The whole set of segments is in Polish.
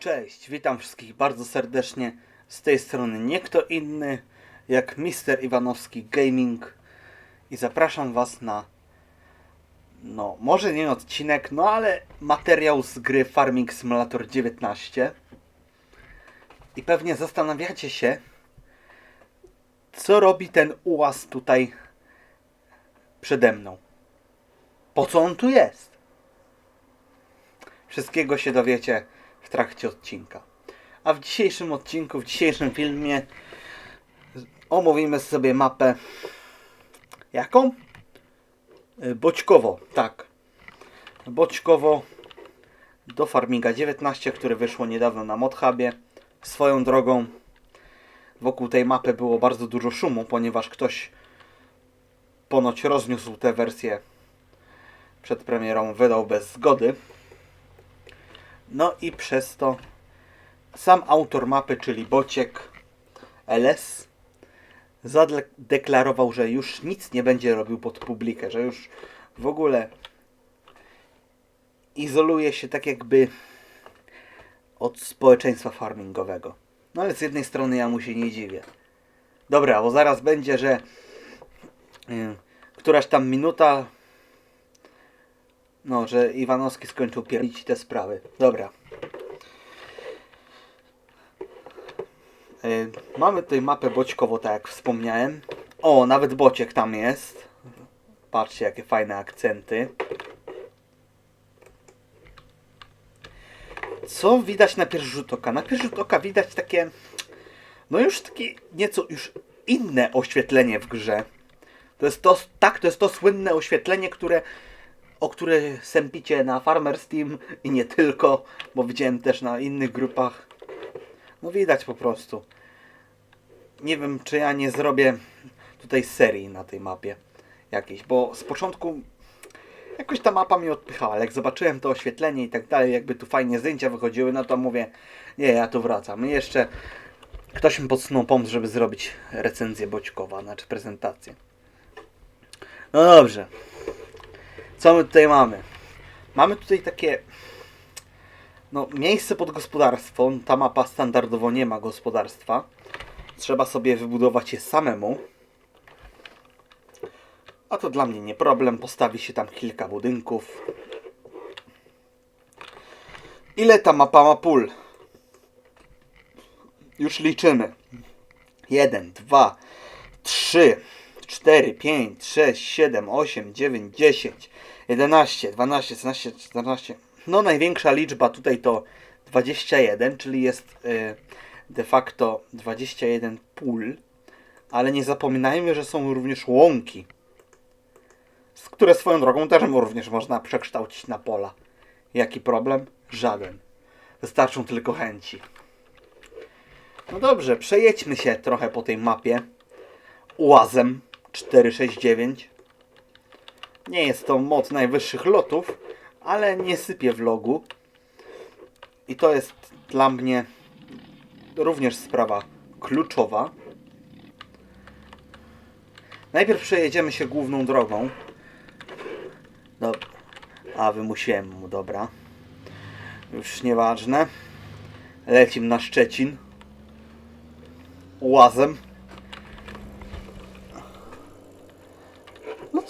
Cześć, witam wszystkich bardzo serdecznie. Z tej strony nie kto inny jak Mister Iwanowski Gaming i zapraszam Was na no, może nie odcinek, no ale materiał z gry Farming Simulator 19. I pewnie zastanawiacie się, co robi ten ułaz tutaj przede mną. Po co on tu jest? Wszystkiego się dowiecie trakcie odcinka. A w dzisiejszym odcinku, w dzisiejszym filmie omówimy sobie mapę. Jaką? Y, Boćkowo, tak. Boćkowo do Farminga 19, które wyszło niedawno na Modhubie. Swoją drogą wokół tej mapy było bardzo dużo szumu, ponieważ ktoś ponoć rozniósł tę wersję przed premierą, wydał bez zgody. No i przez to sam autor mapy, czyli Bociek LS, zadeklarował, że już nic nie będzie robił pod publikę, że już w ogóle izoluje się tak jakby od społeczeństwa farmingowego. No ale z jednej strony ja mu się nie dziwię. Dobra, bo zaraz będzie, że y, któraś tam minuta no, że Iwanowski skończył pierdzić te sprawy. Dobra. Y, Mamy tutaj mapę Boćkowo, tak jak wspomniałem. O, nawet Bociek tam jest. Patrzcie, jakie fajne akcenty. Co widać na pierwszy rzut oka? Na pierwszy rzut oka widać takie, no już takie nieco już inne oświetlenie w grze. To jest to, tak, to jest to słynne oświetlenie, które o które sępicie na Farmers Team i nie tylko, bo widziałem też na innych grupach. No widać po prostu. Nie wiem, czy ja nie zrobię tutaj serii na tej mapie jakiejś, bo z początku jakoś ta mapa mnie odpychała. ale Jak zobaczyłem to oświetlenie i tak dalej, jakby tu fajnie zdjęcia wychodziły, no to mówię, nie, ja tu wracam. I jeszcze ktoś mi podsunął pomysł, żeby zrobić recenzję Boćkowa, znaczy prezentację. No dobrze. Co my tutaj mamy? Mamy tutaj takie no, miejsce pod gospodarstwo. Ta mapa standardowo nie ma gospodarstwa. Trzeba sobie wybudować je samemu. A to dla mnie nie problem. Postawi się tam kilka budynków. Ile ta mapa ma pól? Już liczymy. 1, 2, 3, 4, 5, 6, 7, 8, 9, 10, 11, 12, 13, 14. No największa liczba tutaj to 21, czyli jest y, de facto 21 pól. Ale nie zapominajmy, że są również łąki, które swoją drogą też również można przekształcić na pola. Jaki problem? Żaden. Wystarczą tylko chęci. No dobrze, przejedźmy się trochę po tej mapie. Uazem 469. Nie jest to moc najwyższych lotów, ale nie sypie w logu. I to jest dla mnie również sprawa kluczowa. Najpierw przejedziemy się główną drogą. A wymusiłem mu, dobra. Już nieważne. Lecim na Szczecin. Łazem.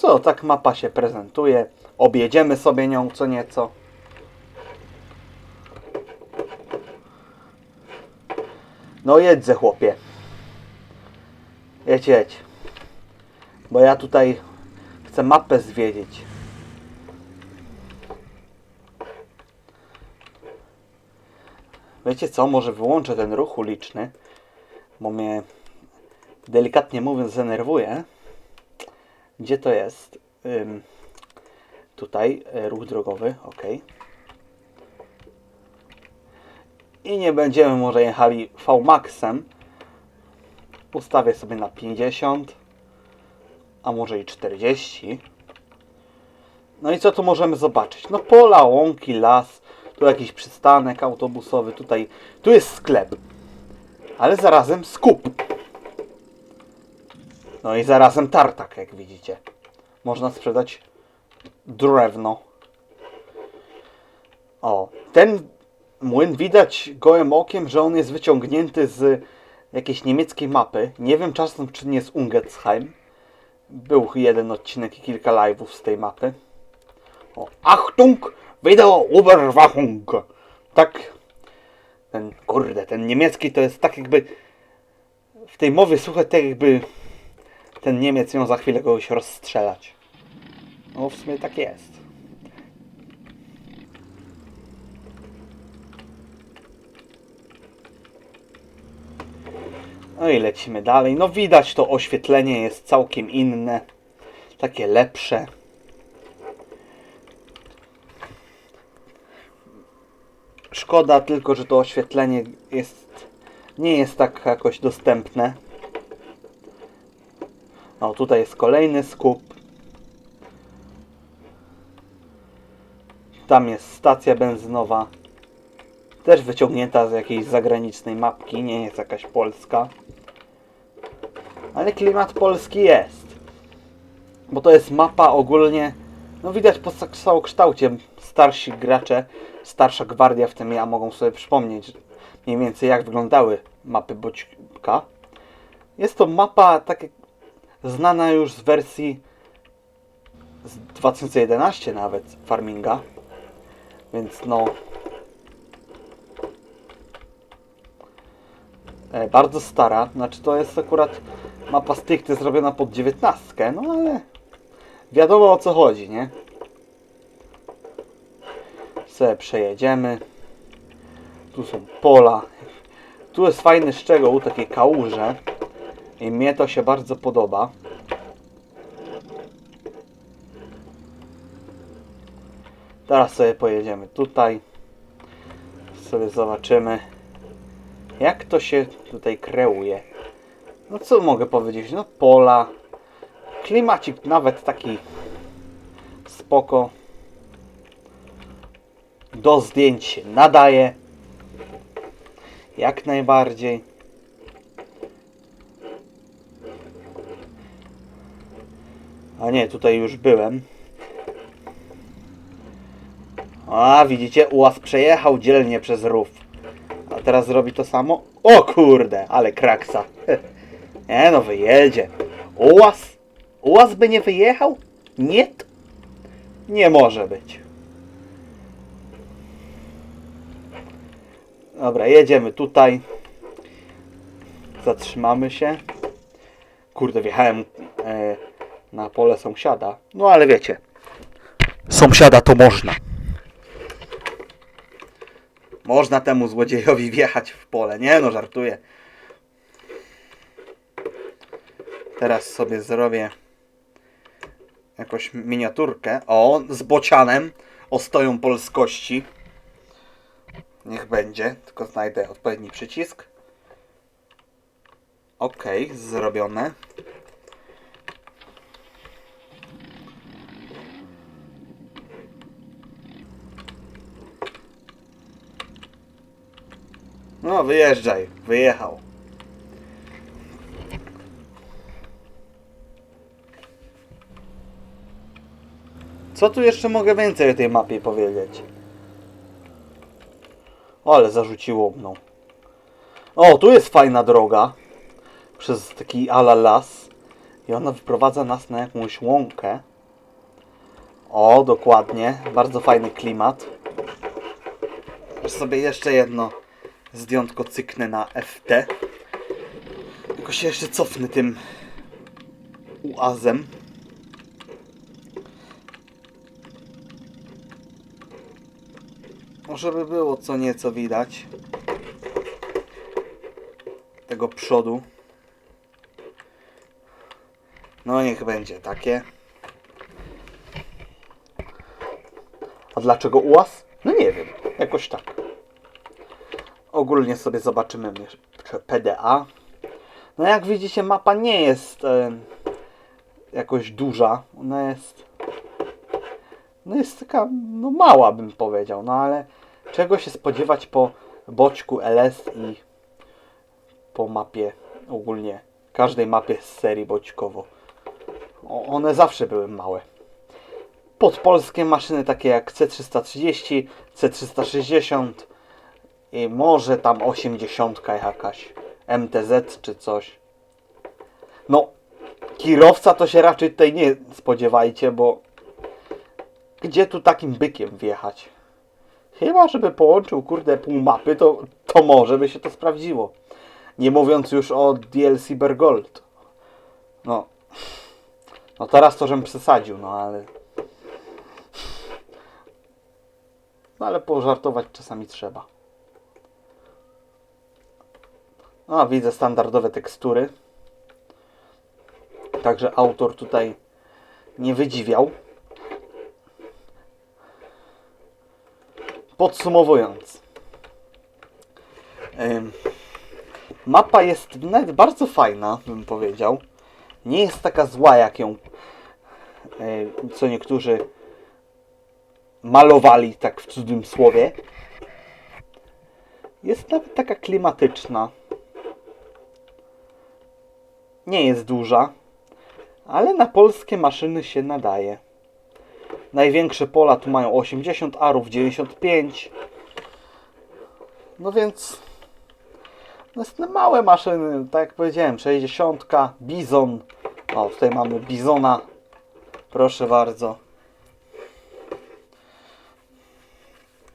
Co, tak mapa się prezentuje. Objedziemy sobie nią co nieco. No jedź chłopie. Jedź, jedź. Bo ja tutaj chcę mapę zwiedzić. Wiecie co, może wyłączę ten ruch uliczny, bo mnie delikatnie mówiąc denerwuje. Gdzie to jest? Ym, tutaj e, ruch drogowy, ok. I nie będziemy może jechali V-Maxem. Ustawię sobie na 50, a może i 40. No i co tu możemy zobaczyć? No pola, łąki, las, tu jakiś przystanek autobusowy, tutaj, tu jest sklep. Ale zarazem skup. No i zarazem tartak, jak widzicie. Można sprzedać drewno. O, ten młyn widać gołym okiem, że on jest wyciągnięty z jakiejś niemieckiej mapy. Nie wiem czasem, czy nie z Ungetsheim. Był jeden odcinek i kilka live'ów z tej mapy. O, Achtung! Video Überwachung! Tak. Ten, kurde, ten niemiecki to jest tak jakby... W tej mowie słuchaj tak jakby... Ten Niemiec miał za chwilę kogoś rozstrzelać. No w sumie tak jest. No i lecimy dalej. No widać to oświetlenie jest całkiem inne. Takie lepsze. Szkoda tylko, że to oświetlenie jest nie jest tak jakoś dostępne. No tutaj jest kolejny skup. Tam jest stacja benzynowa. Też wyciągnięta z jakiejś zagranicznej mapki, nie jest jakaś polska. Ale klimat polski jest. Bo to jest mapa ogólnie, no widać po całokształcie starsi gracze, starsza gwardia, w tym ja, mogą sobie przypomnieć mniej więcej jak wyglądały mapy Boćka. Jest to mapa tak jak znana już z wersji z 2011 nawet Farminga. Więc no e, bardzo stara. Znaczy to jest akurat mapa stricte zrobiona pod 19, no ale wiadomo o co chodzi, nie? Sobie przejedziemy. Tu są pola. Tu jest fajny szczegół, takie kałuże. I mnie to się bardzo podoba. Teraz sobie pojedziemy tutaj. Sobie zobaczymy, jak to się tutaj kreuje. No co mogę powiedzieć? No pola. Klimacik nawet taki spoko. Do zdjęć nadaje. Jak najbardziej. A nie, tutaj już byłem. A, widzicie, ułaz przejechał dzielnie przez rów. A teraz zrobi to samo? O kurde, ale kraksa. Nie no, wyjedzie. Ułaz? Ułaz by nie wyjechał? Nie. Nie może być. Dobra, jedziemy tutaj. Zatrzymamy się. Kurde, wjechałem e, na pole sąsiada. No ale wiecie. Sąsiada to można. Można temu złodziejowi wjechać w pole. Nie no, żartuję. Teraz sobie zrobię jakąś miniaturkę. O, z bocianem. Ostoją polskości. Niech będzie. Tylko znajdę odpowiedni przycisk. Ok, zrobione. No, wyjeżdżaj. Wyjechał. Co tu jeszcze mogę więcej o tej mapie powiedzieć? O, ale zarzuciło mną. O, tu jest fajna droga. Przez taki ala las. I ona wyprowadza nas na jakąś łąkę. O, dokładnie. Bardzo fajny klimat. Aż sobie jeszcze jedno zdjątko cyknę na FT. Tylko się jeszcze cofnę tym uazem. Może by było co nieco widać tego przodu. No niech będzie takie. A dlaczego ułaz? No nie wiem, jakoś tak. Ogólnie sobie zobaczymy PDA. No jak widzicie mapa nie jest e, jakoś duża. Ona jest no jest taka no mała bym powiedział, no ale czego się spodziewać po boczku LS i po mapie ogólnie każdej mapie z serii boćkowo. O, one zawsze były małe. Pod polskie maszyny takie jak C330, C360, I może tam 80 jakaś. MTZ czy coś. No, kierowca to się raczej tutaj nie spodziewajcie, bo gdzie tu takim bykiem wjechać? Chyba, żeby połączył, kurde, pół mapy, to, to może by się to sprawdziło. Nie mówiąc już o DLC Bergold. No. No teraz to, żem przesadził, no ale... No ale pożartować czasami trzeba. No, widzę standardowe tekstury. Także autor tutaj nie wydziwiał. Podsumowując. Mapa jest nawet bardzo fajna, bym powiedział. Nie jest taka zła, jak ją co niektórzy malowali, tak w cudzym słowie. Jest nawet taka klimatyczna. Nie jest duża, ale na polskie maszyny się nadaje. Największe pola tu mają 80 arów, 95. No więc jest małe maszyny, tak jak powiedziałem, 60, Bizon. O, tutaj mamy Bizona. Proszę bardzo.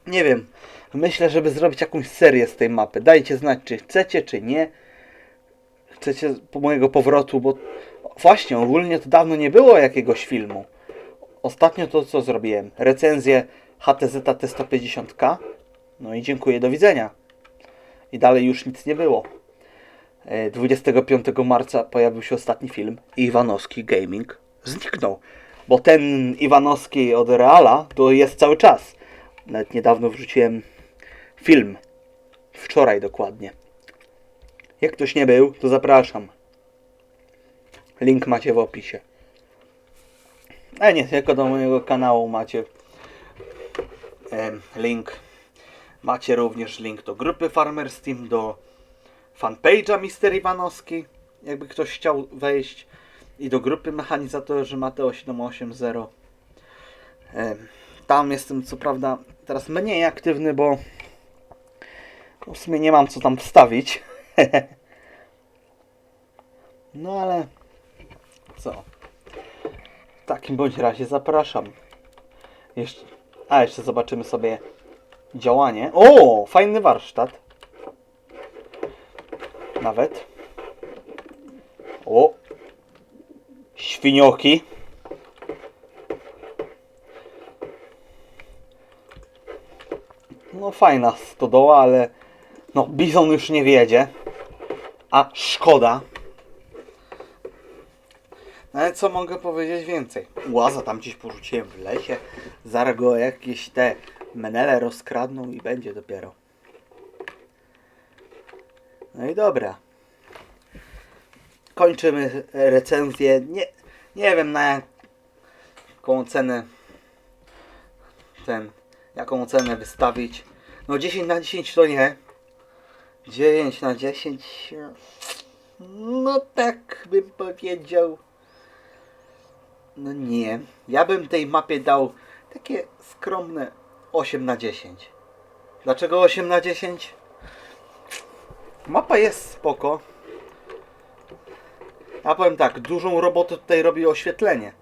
Nie wiem. Myślę, żeby zrobić jakąś serię z tej mapy. Dajcie znać, czy chcecie, czy nie. Chcecie mojego powrotu, bo właśnie ogólnie to dawno nie było jakiegoś filmu. Ostatnio to co zrobiłem? Recenzję HTZ T150K. No i dziękuję, do widzenia. I dalej już nic nie było. E, 25 marca pojawił się ostatni film. Iwanowski Gaming zniknął. Bo ten Iwanowski od Reala to jest cały czas. Nawet niedawno wrzuciłem film. Wczoraj dokładnie. Jak ktoś nie był, to zapraszam. Link macie w opisie. A nie, tylko do mojego kanału macie link. Macie również link do grupy Farmers Team, do fanpage'a Mister Iwanowski, jakby ktoś chciał wejść, i do grupy mechanizatorzy Mateo 780. Em, Tam jestem co prawda teraz mniej aktywny, bo w sumie nie mam co tam wstawić. no ale co? W takim bądź razie zapraszam. Jeszcze, a jeszcze zobaczymy sobie działanie. O, fajny warsztat. Nawet. O. Świnioki. No fajna stodoła, ale no bizon już nie wiedzie. A szkoda. No ale co mogę powiedzieć więcej? Łaza tam gdzieś porzuciłem w lesie. Zaraz go jakieś te menele rozkradną i będzie dopiero. No i dobra. Kończymy recenzję. Nie, nie wiem na jaką cenę ten, jaką cenę wystawić. No 10 na 10 to nie. 9 na 10 no tak bym powiedział. No nie. Ja bym tej mapie dał takie skromne 8 na 10. Dlaczego 8 na 10? Mapa jest spoko. Ja powiem tak, dużą robotę tutaj robi oświetlenie.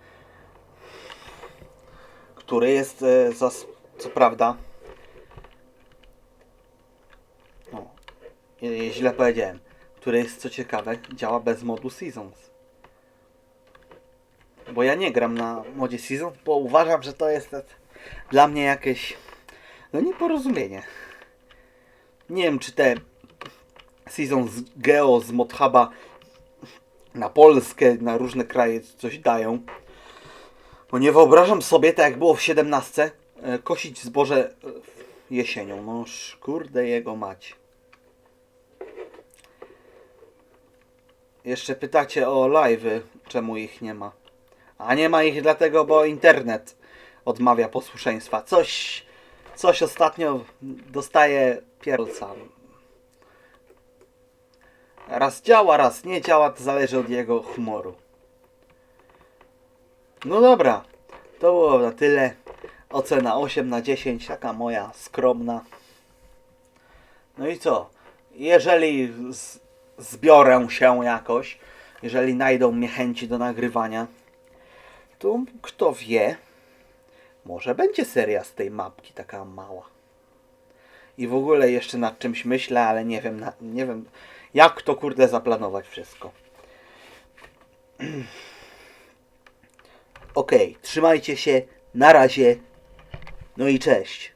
Które jest e, za, co prawda. O, e, źle powiedziałem. Które jest co ciekawe, działa bez modu Seasons. Bo ja nie gram na modzie Seasons, bo uważam, że to jest dla mnie jakieś no nieporozumienie. Nie wiem, czy te Seasons Geo z Modhuba na Polskę, na różne kraje coś dają. Bo nie wyobrażam sobie, tak jak było w 17, e, kosić zboże e, jesienią. No kurde jego mać. Jeszcze pytacie o live'y, czemu ich nie ma. A nie ma ich dlatego, bo internet odmawia posłuszeństwa. Coś, coś ostatnio dostaje pierolca. Raz działa, raz nie działa, to zależy od jego humoru. No dobra, to było na tyle. Ocena 8 na 10, taka moja skromna. No i co? Jeżeli zbiorę się jakoś, jeżeli najdą mnie chęci do nagrywania, to kto wie, może będzie seria z tej mapki taka mała. I w ogóle jeszcze nad czymś myślę, ale nie wiem, na, nie wiem jak to kurde zaplanować wszystko. Okej, trzymajcie się, na razie, no i cześć.